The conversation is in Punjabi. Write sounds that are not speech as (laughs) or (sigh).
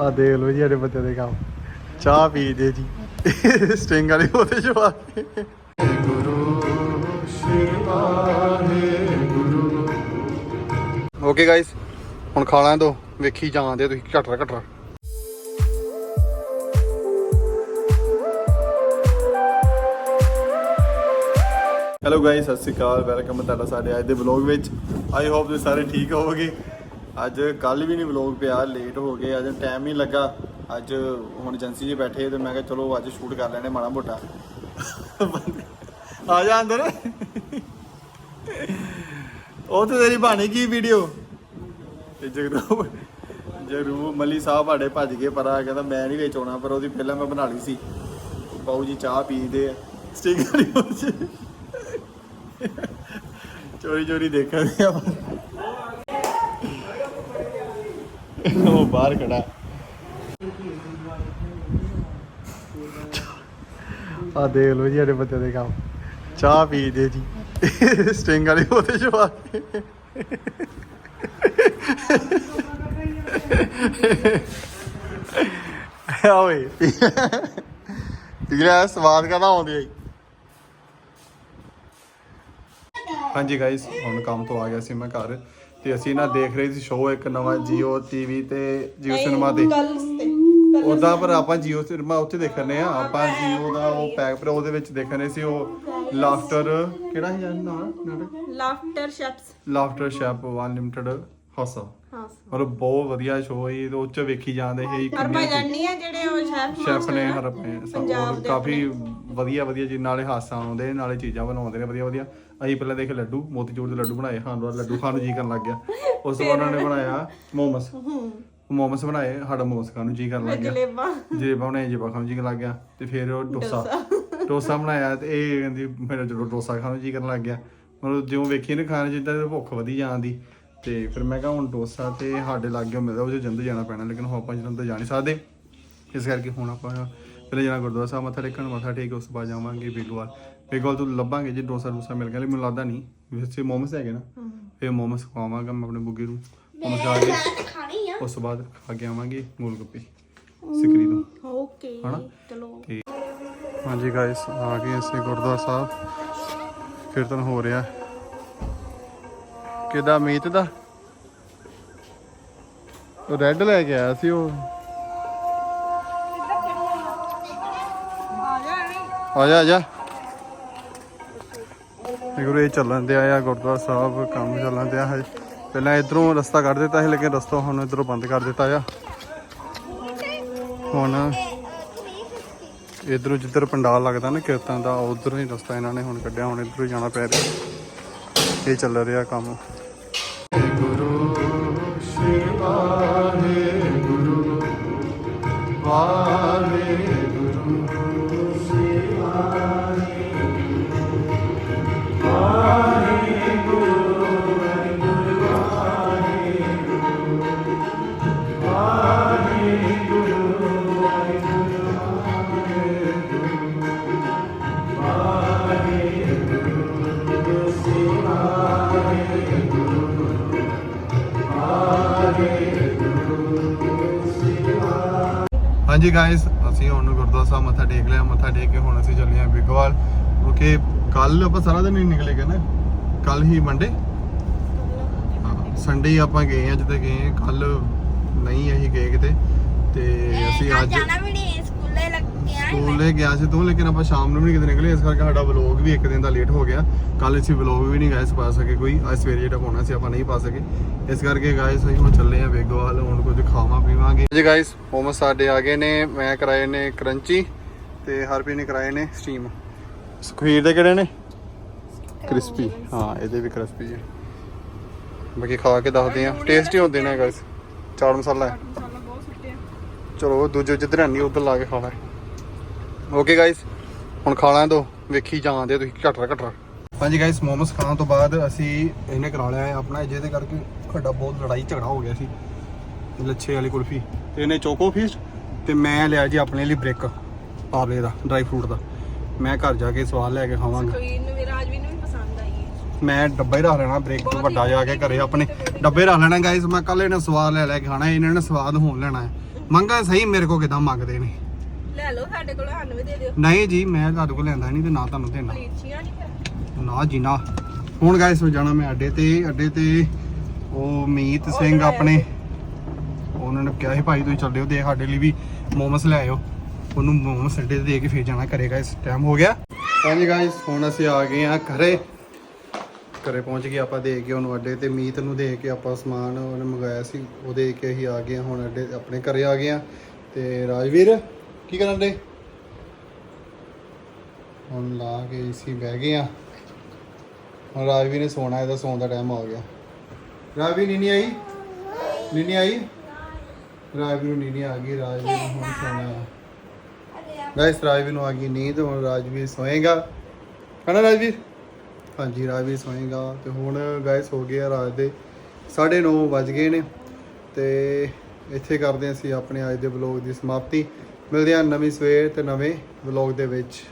ਆ ਦੇਖ ਲਓ ਜੀ ਸਾਡੇ ਬੱਚੇ ਦੇ ਕੰਮ। ਚਾਹ ਪੀ ਦੇ ਜੀ। ਸਟਿੰਗ ਵਾਲੀ ਉਹਦੇ ਚ ਗੁਰੂ ਸ਼ਿਵਾਏ ਗੁਰੂ ਓਕੇ ਗਾਇਸ ਹੁਣ ਖਾ ਲਾਂ ਦੋ। ਵੇਖੀ ਜਾਂਦੇ ਤੁਸੀਂ ਘਟਰਾ ਘਟਰਾ। ਹੈਲੋ ਗਾਇਸ ਸਤਿ ਸ਼੍ਰੀ ਅਕਾਲ ਵੈਲਕਮ ਹੈ ਤੁਹਾਡਾ ਸਾਡੇ ਅੱਜ ਦੇ ਵਲੌਗ ਵਿੱਚ। ਆਈ ਹੋਪ ਤੁਸੀਂ ਸਾਰੇ ਠੀਕ ਹੋਵੋਗੇ। ਅੱਜ ਕੱਲ ਵੀ ਨਹੀਂ ਵਲੌਗ ਪਿਆ ਲੇਟ ਹੋ ਗਏ, ਅੱਜ ਟਾਈਮ ਨਹੀਂ ਲੱਗਾ। ਅੱਜ ਹੁਣ ਏਜੰਸੀ 'ਚ ਬੈਠੇ ਤੇ ਮੈਂ ਕਿਹਾ ਚਲੋ ਅੱਜ ਸ਼ੂਟ ਕਰ ਲੈਣੇ ਮਾੜਾ ਮੋਟਾ। ਆ ਜਾ ਅੰਦਰ। ਉਹ ਤੇ ਤੇਰੀ ਬਾਣੀ ਕੀ ਵੀਡੀਓ ਤੇ ਜਗਰੂ ਜਗਰੂ ਮਲੀ ਸਾਹਿਬ ਸਾਡੇ ਭੱਜ ਗਏ, ਪਰ ਆ ਕਹਿੰਦਾ ਮੈਂ ਨਹੀਂ ਵਿੱਚ ਆਉਣਾ, ਪਰ ਉਹਦੀ ਪਹਿਲਾਂ ਮੈਂ ਬਣਾ ਲਈ ਸੀ। ਬਾਊ ਜੀ ਚਾਹ ਪੀਦੇ ਆ। ਸਟਿੰਗਰ ਹੀ ਉਹ ਚੋਰੀ ਚੋਰੀ ਦੇਖਦੇ ਆ। ਉਹ ਬਾਹਰ ਖੜਾ। ਆ ਦੇਖ ਲਓ ਜੀ ਸਾਡੇ ਬੱਚੇ ਦੇ ਕੰਮ। ਚਾਹ ਪੀ ਦੇ ਜੀ। ਸਟਿੰਗ ਵਾਲੀ ਉਹਦੇ ਚ ਪਾ ਕੇ। ਆ ਓਏ। ਪੀ ਲਿਆ ਸਵਾਦ ਕਦਾ ਆਉਂਦੀ ਆਈ ਹਾਂਜੀ ਗਾਇਸ ਹੁਣ ਕੰਮ ਤੋਂ ਆ ਗਿਆ ਸੀ ਮੈਂ ਘਰ ਤੇ ਅਸੀਂ ਨਾ ਦੇਖ ਰਹੇ ਸੀ ਸ਼ੋਅ ਇੱਕ ਨਵਾਂ Jio TV ਤੇ Jio ਸਿਨੇਮਾ ਤੇ ਉਦਾਂ ਪਰ ਆਪਾਂ Jio ਸਿਨੇਮਾ ਉੱਥੇ ਦੇਖਣੇ ਆ ਆਪਾਂ Jio ਦਾ ਉਹ ਪੈਕ ਪਰ ਉਹਦੇ ਵਿੱਚ ਦੇਖਣੇ ਸੀ ਉਹ ਲਾਫਟਰ ਕਿਹੜਾ ਸੀ ਯਾਰ ਨਾਮ ਨਾਟਕ laughter chefs laughter chef unlimited ਹਾਸਾ ਹਾਂ। ਮਤਲਬ ਬਹੁਤ ਵਧੀਆ ਸ਼ੋਅ ਹੈ ਉਹ ਚ ਵੇਖੀ ਜਾਂਦੇ ਸੀ ਹਰਭਜਨ ਨਹੀਂ ਆ ਜਿਹੜੇ ਉਹ ਸ਼ੈਫ ਸ਼ੈਫ ਨੇ ਹਰ ਆਪਣੇ ਪੰਜਾਬ ਦੇ ਕਾਫੀ ਵਧੀਆ ਵਧੀਆ ਜੀ ਨਾਲੇ ਹਾਸਾ ਆਉਂਦੇ ਨਾਲੇ ਚੀਜ਼ਾਂ ਬਣਾਉਂਦੇ ਨੇ ਵਧੀਆ ਵਧੀਆ ਅਸੀਂ ਪਹਿਲਾਂ ਦੇਖੇ ਲੱਡੂ ਮੋਤੀਚੂਰ ਦੇ ਲੱਡੂ ਬਣਾਏ ਖਾਣ ਵਾਲਾ ਲੱਡੂ ਖਾਣ ਨੂੰ ਜੀ ਕਰਨ ਲੱਗ ਗਿਆ। (laughs) ਉਸ ਤੋਂ ਬਾਅਦ ਉਹਨਾਂ ਨੇ ਬਣਾਇਆ ਮੋਮਸ। ਮੋਮਸ ਬਣਾਏ ਸਾਡਾ ਮੋਮਸ ਖਾਣ ਨੂੰ ਜੀ ਕਰਨ ਲੱਗ ਗਿਆ। ਜਲੇਬਾ। ਜਲੇਬਾ ਬਣਾਇਆ ਜਲੇਬਾ ਖਾਣ ਨੂੰ ਜੀ ਕਰਨ ਲੱਗ ਗਿਆ। ਤੇ ਫਿਰ ਉਹ ਡੋਸਾ। (laughs) ਡੋਸਾ। ਬਣਾਇਆ ਤੇ ਇਹ ਕਹਿੰਦੀ ਮੇਰਾ ਜਦੋਂ ਡੋਸਾ ਖਾਣ ਨੂੰ ਜੀ ਕਰਨ ਲੱਗ ਗਿਆ। ਮਤਲਬ ਜਿਉਂ ਵੇਖੀ ਨੇ ਖਾਣ ਜਿੱਦਾਂ ਭੁੱਖ ਵਧੀ ਜਾਂਦੀ ਤੇ ਫਿਰ ਮੈਂ ਕਿਹਾ ਹੁਣ ਡੋਸਾ ਤੇ ਸਾਡੇ ਲਾਗੇ ਮਿਲਦਾ ਉਹ ਜੰਦ ਜਾਣਾ ਪੈਣਾ ਲੇਕਿਨ ਹੁਣ ਆਪਾਂ ਜਲੰਧਰ ਜਾ ਨਹੀਂ ਸਕਦੇ। ਇਸ ਕਰਕੇ ਹੁਣ ਆਪਾਂ ਪਹਿਲੇ ਜਾਣਾ ਗੁਰਦੁਆਰਾ ਸਾਹਿਬ ਮੱਥਾ ਟੇਕਣ ਮੱਥਾ ਟੇਕ ਉਸ ਤੋਂ ਬਾਅਦ ਜਾਵਾਂਗੇ ਬੇਗਵਾਲ ਬੇਗਵਾਲ ਤੋਂ ਲੱਭਾਂਗੇ ਜੇ ਡੋਸਾ ਡੋਸਾ ਮਿਲ ਗਿਆ ਲੈ ਮੈਨੂੰ ਲੱਗਦਾ ਨਹੀਂ। ਵੈਸੇ ਮੋਮਸ ਹੈਗੇ ਨਾ ਫਿਰ ਮੋਮਸ ਖਵਾਵਾਂਗਾ ਮੈਂ ਆਪਣੇ ਬੁੱਗੇ ਨੂੰ। ਮੋਮਸ ਖਾ ਕੇ ਖਾਣੀ ਆ। ਉਸ ਤੋਂ ਬਾਅਦ ਖਾ ਕੇ ਆਵਾਂਗੇ ਗੋਲ ਗੱਪੇ ਸਿਕਰੀ ਤੋਂ। ਓਕੇ? ਚਲੋ। ਹਾਂਜੀ ਗਾਇਸ ਆ ਗਏ ਅਸੀਂ ਗੁਰਦੁਆਰਾ ਸਾਹਿਬ। ਕੀਰਤਨ ਹੋ ਰਿਹਾ। ਕਿਦਾ ਮੀਤ ਦਾ? ਉਹ ਰੈੱਡ ਲੈ ਕੇ ਆਇਆ ਸੀ ਉਹ। ਆ ਜਾ ਆ ਜਾ। ਇਹ ਗੁਰੂ ਇਹ ਚੱਲਣ ਦਿਆ ਆ, ਗੁਰਦੁਆਰਾ ਸਾਹਿਬ ਕੰਮ ਚੱਲਣ ਦਿਆ ਹੈ। ਪਹਿਲਾਂ ਇਧਰੋਂ ਰਸਤਾ ਕੱਢ ਦਿੱਤਾ ਸੀ, ਲੇਕਿਨ ਰਸਤਾ ਹੁਣ ਇਧਰੋਂ ਬੰਦ ਕਰ ਦਿੱਤਾ ਆ। ਹੁਣ ਇਧਰੋਂ ਜਿੱਧਰ ਪੰਡਾਲ ਲੱਗਦਾ ਨਾ ਕੀਰਤਨ ਦਾ, ਉਧਰੋਂ ਹੀ ਰਸਤਾ ਇਹਨਾਂ ਨੇ ਹੁਣ ਕੱਢਿਆ, ਹੁਣ ਇਧਰੋਂ ਹੀ ਜਾਣਾ ਪੈ ਰਿਹਾ। ਇਹ ਚੱਲ ਰਿਹਾ ਕੰਮ। ਗੁਰੂ ਸ਼ਿਵਾਏ ਗੁਰੂ ਵਾਲੇ ਹਾਂਜੀ ਗਾਇਸ ਅਸੀਂ ਹੁਣ ਗੁਰਦੁਆਰਾ ਸਾਹਿਬ ਮੱਥਾ ਟੇਕ ਲਿਆ ਮੱਥਾ ਟੇਕ ਕੇ ਹੁਣ ਅਸੀਂ ਚੱਲੇ ਆਂ ਬਿਗਵਾਲ ਕਿਉਂਕਿ ਕੱਲ ਆਪਾਂ ਸਾਰਾ ਦਿਨ ਹੀ ਨਿਕਲੇ ਗਏ ਨਾ? ਕੱਲ ਹੀ ਮੰਡੇ ਸੰਡੇ ਆਪਾਂ ਗਏ ਆ ਜਿੱਥੇ ਗਏ ਕੱਲ ਨਹੀਂ ਅਸੀਂ ਗਏ ਕਿਤੇ। ਤੇ ਅਸੀਂ ਅੱਜ ਜਾਣਾ ਵੀ ਨਹੀਂ ਸਕੂਲੇ ਲੱਗਿਆ ਸਕੂਲੇ ਗਿਆ ਸੀ ਤੂੰ ਲੇਕਿਨ ਆਪਾਂ ਸ਼ਾਮ ਨੂੰ ਵੀ ਨਹੀਂ ਕਿਤੇ ਨਿਕਲੇ ਇਸ ਕਰਕੇ ਸਾਡਾ ਵਲੌਗ ਵੀ ਇੱਕ ਦਿਨ ਦਾ ਲੇਟ ਹੋ ਗਿਆ। ਕੱਲ ਅਸੀਂ ਵਲੌਗ ਵੀ ਨਹੀਂ ਗਾਇਸ ਪਾ ਸਕੇ ਕੋਈ ਅੱਜ ਸਵੇਰੇ ਜਿਹੜਾ ਪਾਉਣਾ ਸੀ ਆਪਾਂ ਨਹੀਂ ਪਾ ਸਕੇ। ਇਸ ਕਰਕੇ ਗਾਇਸ ਅਸੀਂ ਹੁਣ ਚੱਲੇ ਆ ਵੇਗੋਵਾਲ ਪੀਵਾਂਗੇ ਜੀ ਗਾਇਸ ਮੋਮਸ ਸਾਡੇ ਆ ਗਏ ਨੇ ਮੈਂ ਕਰਾਏ ਨੇ ਕਰੰਚੀ ਤੇ ਹਰਪੀ ਨੇ ਕਰਾਏ ਨੇ ਸਟੀਮ ਸੁਖਵੀਰ ਦੇ ਕਿਹੜੇ ਨੇ? ਕ੍ਰਿਸਪੀ ਹਾਂ ਇਹਦੇ ਵੀ ਕ੍ਰਿਸਪੀ ਹੈ ਬਾਕੀ ਖਾ ਕੇ ਦੱਸਦੇ ਆ। ਟੇਸਟੀ ਹੁੰਦੇ ਨੇ ਗਾਇਸ ਚਾਟ ਮਸਾਲਾ ਹੈ। ਮਸਾਲਾ ਬਹੁਤ ਸੁੱਟਿਆ ਚਲੋ ਦੂਜੇ ਜਿੱਧਰ ਨਹੀਂ ਉਧਰ ਲਾ ਕੇ ਖਾਣਾ ਓਕੇ ਗਾਇਸ ਹੁਣ ਖਾ ਲਾਂ ਦੋ। ਵੇਖੀ ਜਾਂਦੇ ਤੁਸੀਂ ਘਟਰਾ ਘਟਰਾ। ਹਾਂਜੀ ਗਾਇਸ ਮੋਮਸ ਖਾਣ ਤੋਂ ਬਾਅਦ ਅਸੀਂ ਇਹਨੇ ਕਰਾ ਲਿਆ ਆਪਣਾ। ਜਿਹਦੇ ਕਰਕੇ ਸਾਡਾ ਬਹੁਤ ਲੜਾਈ ਝਗੜਾ ਹੋ ਗਿਆ ਸੀ। ਲੱਛੇ ਵਾਲੀ ਕੁਲਫੀ। ਤੇ ਇਹਨੇ ਚੋਕੋ ਫੀਸਟ ਤੇ ਮੈਂ ਲਿਆ ਜੀ ਆਪਣੇ ਲਈ ਬ੍ਰੇਕ ਪਾਰਲੇ ਦਾ ਡਰਾਈ ਫਰੂਟ ਦਾ। ਮੈਂ ਘਰ ਜਾ ਕੇ ਸਵਾਦ ਲੈ ਕੇ ਖਾਵਾਂਗਾ। ਕੋਈ ਨੂੰ ਵੀ ਰਾਜਵੀ ਨੂੰ ਵੀ ਪਸੰਦ ਆਈ ਹੈ ਮੈਂ ਡੱਬਾ ਹੀ ਰੱਖ ਲੈਣਾ ਬ੍ਰੇਕ ਤੋਂ ਵੱਡਾ ਜਾ ਕੇ ਘਰੇ ਆਪਣੇ। ਡੱਬੇ ਰੱਖ ਲੈਣਾ ਗਾਇਸ ਮੈਂ ਕੱਲ ਇਹਨਾਂ ਸਵਾਦ ਲੈ ਲੈ ਕੇ ਖਾਣਾ ਇਹਨਾਂ ਨੇ ਸਵਾਦ ਹੋਣ ਲੈਣਾ ਹੈ। ਮੰਗਾ ਸਹੀ ਮੇਰੇ ਕੋ ਕਿਦਾਂ ਮੰਗਦੇ ਨੇ? ਲੈ ਲਓ ਸਾਡੇ ਕੋਲ ਸਾਨੂੰ ਵੀ ਦੇ ਦਿਓ। ਨਹੀਂ ਜੀ ਮੈਂ ਤੁਹਾਡੇ ਕੋਲ ਲੈਂਦਾ ਨਹੀਂ ਤੇ ਨਾ ਤੁਹਾਨੂੰ ਦੇਣਾ। ਲੀਚੀਆਂ ਨਹੀਂ ਫਿਰ? ਨਾ ਜੀ ਨਾ। ਹੁਣ ਗਾਇਸ ਜਾਣਾ ਮੈਂ ਅੱਡੇ ਤੇ ਅੱਡੇ ਤੇ ਉਹ ਮੀਤ ਸਿੰਘ ਆਪਣੇ ਉਹਨਾਂ ਨੇ ਕਿਹਾ ਸੀ, ਭਾਈ ਤੁਸੀਂ ਚੱਲੇ ਹੋ ਦੇ ਸਾਡੇ ਲਈ ਵੀ ਮੋਮਸ ਲੈ ਆਇਓ। ਉਹਨੂੰ ਮੋਮਸ ਅੱਡੇ ਦੇ ਕੇ ਫੇਰ ਜਾਣਾ ਘਰੇ ਗਾਇਸ ਟਾਈਮ ਹੋ ਗਿਆ। ਹਾਂਜੀ ਗਾਇਸ ਹੁਣ ਅਸੀਂ ਆ ਗਏ ਆ ਘਰੇ। ਘਰੇ ਪਹੁੰਚ ਗਏ, ਆਪਾਂ ਦੇ ਕੇ ਉਹਨੂੰ ਅੱਡੇ ਤੇ, ਮੀਤ ਨੂੰ ਦੇ ਕੇ ਆਪਾਂ ਸਮਾਨ ਉਹਨੇ ਮੰਗਾਇਆ ਸੀ, ਉਹ ਦੇ ਕੇ ਅਸੀਂ ਆ ਗਏ ਹੁਣ ਅੱਡੇ ਆਪਣੇ ਘਰੇ ਆ ਗਏ ਆ ਤੇ ਰਾਜਵੀਰ, ਕੀ ਕਰਨ ਦੇ ਹੁਣ ਲਾ ਕੇ ਇਸੀ ਬਹਿ ਗਏ ਆ ਹੁਣ ਰਾਜਵੀਰ ਨੇ ਸੋਣਾ, ਇਹਦਾ ਸੌਣ ਦਾ ਟਾਈਮ ਆ ਗਿਆ। ਰਾਜਵੀਰ, ਨੀਨੀ ਆਈ? ਨੀਨੀ ਆਈ? ਰਾਜਵੀਰ ਨੂੰ ਨੀਨੀ ਆ ਗਈ ਰਾਜਵੀਰ ਨੂੰ ਹੁਣ ਸੋਣਾ ਗਾਇਸ ਰਾਜਵੀਰ ਨੂੰ ਆ ਗਈ ਨੀਂਦ ਹੁਣ ਰਾਜਵੀਰ ਸੋਏਗਾ। ਹਨਾ ਰਾਜਵੀਰ? ਹਾਂਜੀ ਰਾਜਵੀਰ ਸੋਏਗਾ ਤੇ ਹੁਣ ਗਾਇਸ ਹੋ ਗਿਆ ਰਾਤ ਦੇ 9:30 ਵੱਜ ਗਏ ਨੇ ਤੇ ਇੱਥੇ ਕਰਦੇ ਅਸੀਂ ਆਪਣੇ ਅੱਜ ਦੇ ਵਲੌਗ ਦੀ ਸਮਾਪਤੀ। ਮਿਲਦੇ ਹਾਂ ਨਵੀਂ ਸਵੇਰ ਤੇ ਨਵੇਂ ਵਲੌਗ ਦੇ ਵਿੱਚ।